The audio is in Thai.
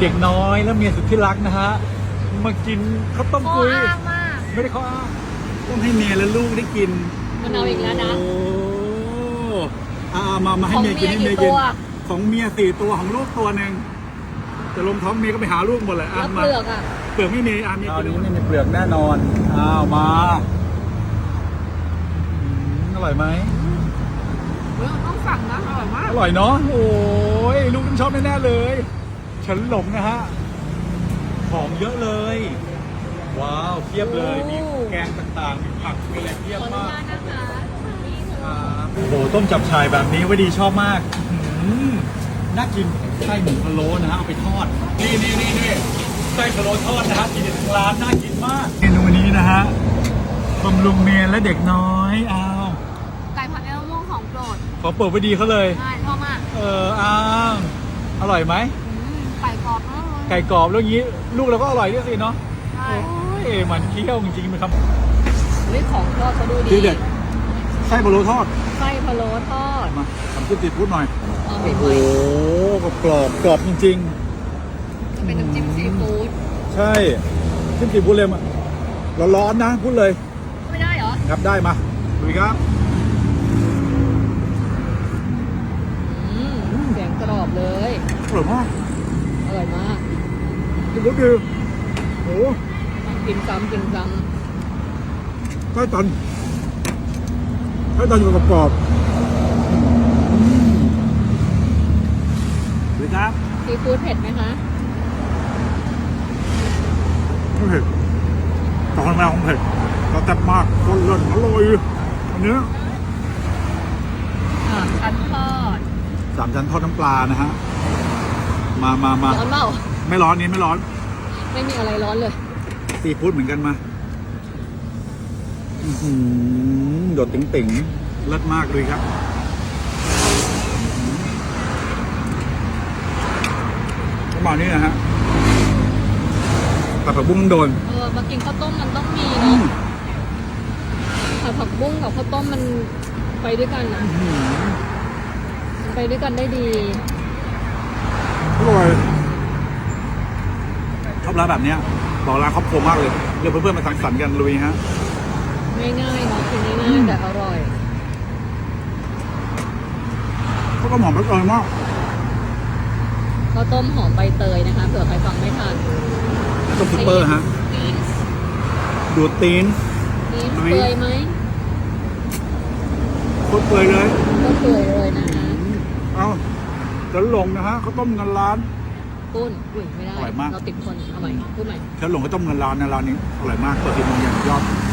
เด็กน้อยและเมียสุดที่รักนะฮะ มากินข้าวต้มโอ้กุ้ย อ้างมาก ไม่ได้ข้ออ้างต้องให้เมียและลูกได้กินมันเอาอีกแล้วนะโอ้อาเอามามาให้เมียกินให้เมียของเมียกี่กินตัว ของเมียสี่ตัวของลูกตัวหนึ่งจะลงท้องเมียก็ไปหาลูกหมดเลยอะแล้วมาเปลือกอะเปลือกไม่มีอะเมียกินไม่มีเปลือกแน่นอน อ้าวมาอืมอร่อยไหม ต้องสั่งนะอร่อยมาก อร่อยเนาะ โอ้ยลูกต้องชอบแน่ๆเลย ฉันหลงนะฮะ ของเยอะเลย ว้าวเพียบเลย มีแกงต่างๆ มีผัก มีอะไรเพียบขออนุมากญาตนะคะนี่คือครับโอ้โห ต้มจับชายแบบนี้ไว้ดีชอบมากอื้อหือน่ากินไส้หมูพะโล้นะฮะ เอาไปทอด นี่นี่นี่นี่ไส้พะโล้ทอดนะฮะทีเด็ดของร้านน่ากินมากเมนูนี้นะฮะบำรุงเมียและเด็กน้อย อ้าว ไก่ผัดเอลม่วงของโปรดขอเปิดไว้ดีเขาเลยใช่ชอบมาก เอออ้าว อร่อยไหม ไก่กรอบแล้วงี้ลูกเราก็อร่อยด้วยสิเนาะใช่โอ้ยมันเคี้ยวจริงๆมันครับเฮ้ยของทอดเขาดูดีทีเด็ดไส้พะโล้ทอดไส้พะโล้ทอดมาทำจิ้มซีฟู้ดหน่อยเอาโอ้ใหโหม่กรอบกรอบจริง ๆ เป็นน้ำจิ้มซีฟู้ดๆใช่จิ้มซีฟู้ดเลยมาร้อนๆนะพูดเลยไม่ได้เหรอครับได้มาดูครับ อืมเสียงกรอบเลย อร่อยมากอร่อยมาก ซีฟู้ดคือโอ้โหกินซ้ำกินซ้ไส้ตันไส้ตันอยู่กับกรอบดูครับำซีฟู้ดเผ็ดไหมคะไม่เผ็ดตอนแรกของเผ็ดก็แซ่บมากคนเลิศอร่อยอันเนี้ยอ่าคันทอดสามชั้นทอดน้ำปลานะฮะ มามามาร้อนเปล่า ไม่ร้อนนี้ไม่ร้อน ไม่มีอะไรร้อนเลย ซีฟู้ดเหมือนกันมาอื้อหือโดดติ๋งติ๋งๆเลิศมากเลยครับ ประมาณนี้นะฮะผัดผักบุ้งต้องโดน เออ มากินข้าวต้มมันต้องมีอืเนาะมผัดผักบุ้งกับข้าวต้มมันไปด้วยกันอะอื้อหือมันไปด้วยกันได้ดีอร่อยช อบร้านแบบเนี้ยบอกร้านครอบครัวมากเลยเรียกเพื่อนๆมาสังสรรค์กันลุยฮะง่ายๆเนาะกินอืง่ายมๆแต่อร่อยเขาก็หอมอร่อยมากข้าวต้มหอมใบเตยนะคะเผื่อใครฟังไม่ทันแล้วก็ซุปเปอร์ฮะตีนดูดตีนตีนลุยเปื่อยไหมโคตรเปื่อยเลยก็เปื่อยเลยนะฮะเอาจะหลงนะฮะเขาวต้มเงินล้าน ปุ้นอุ้ยไม่ได้อร่อยมาก เราติดคนเอาใหม่พูดใหม่เชิญหลงก็ต้มเงินล้านนะร้านนี้อร่อยมากเปิดสิบโมงเย็นยอดเยี่ยม